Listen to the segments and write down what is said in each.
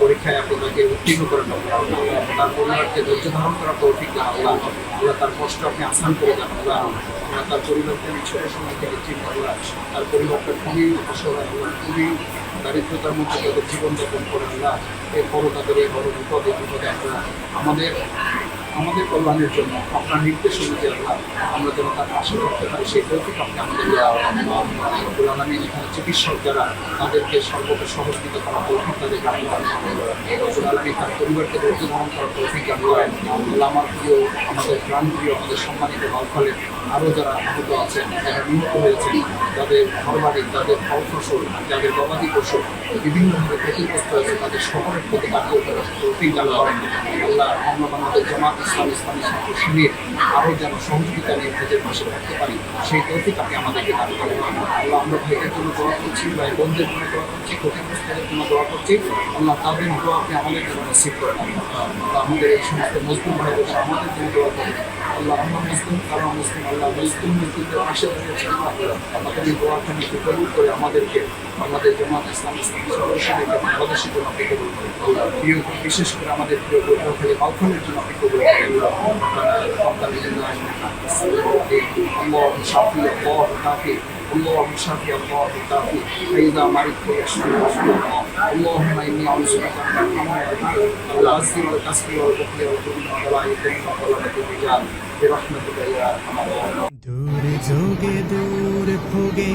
পরীক্ষায় আপনাকে উত্তীর্ণ করে তার পরিবারকে ধৈর্য ধারণ করা তৌফিক দেন আল্লাহ আল্লাহ তার কষ্ট আপনি আসান করে দেন। আল্লাহ আল্লাহ তার পরিবারকে আমি ছোট সময় থেকে ঠিক আল্লাহ তার পরিবারটা খুবই অসহায় আল্লাহ খুবই দারিদ্রতার মধ্যে তাদের জীবনযাপন করে আল্লাহ এরপরও তাদের এই বড় বিপদে বিপদে আমরা আমাদের আমাদের কল্যাণের জন্য, আপনার নির্দেশ অনুযায়ী আমরা যেন তার পাশে করতে পারি, সেই তৌফিক আপনি আমাদের আমি এখানে চিকিৎসক যারা তাদেরকে সর্বদা সহযোগিতা করা তৌফিক তাদেরকে আমি তার পরিবারকে ধৈর্য ধারণ করার আমার প্রিয়, আমাদের প্রাণ প্রিয় আমাদের সম্মানিত বালফলে আরও যারা আহত আছেন, যারা নিহত হয়েছেন, যাদের ঘরবাড়ি তাদের ফল ফসল যাদের গবাদি পশু বিভিন্নভাবে ক্ষতিগ্রস্ত হয়েছে তাদের সকলের প্রতি ওঠার তৌফিক দান করেন। আল্লাহ আমরা আমাদের জামাত ইসলাম ইসলামী আরও যেন সহযোগিতা নিয়ে নিজের পাশে থাকতে পারি, সেই তৌফিক আমাদেরকে দান করেন আল্লাহ আমরা ভাইদের জন্য দোয়া করছি, ভাই বোনদের জন্য দোয়া করছি, ক্ষতিগ্রস্তদের জন্য দোয়া করছি। আল্লাহ তাদের দোয়া আমাদের জন্য রিসিভ করেন আল্লাহ আমাদের এই সমস্ত মজদুর ভাই বোনেরা আমাদের জন্য দোয়া করেন আল্লাহ আমরা মুসলিম কারণ মুসলিম আল্লাহ মুসলিম মুসলিমদের পাশে দাঁড়িয়েছেন আমাদের এই দোয়াখানি কবুল করে আমাদেরকে, আমাদের জামাত ইসলাম সদস্যদেরকে বাংলাদেশের জন্য আপনি কবুল করেন আল্লাহ প্রিয়, বিশেষ করে আমাদের প্রিয় বালখানের জন্য আপনি কবুল করেন আল্লাহ শাফি আল্লাহ কাফি اللهم شافي الله الكافي فإذا مرضت يشفي يشفي الله اللهم إني أعوذ بك من الهم والعز والكسل والبخل والجبن وبلاء الدين وغلبة الرجال برحمتك يا أرحم الراحمين দূর যোগে দূর ভোগে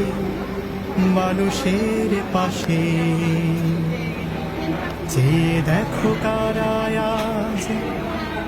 মানুষের পাশে যে দেখো কারায়াজ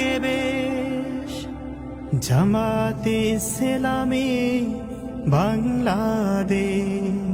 দলটাকে বেশ জামাতে সেলামে বাংলাদেশ।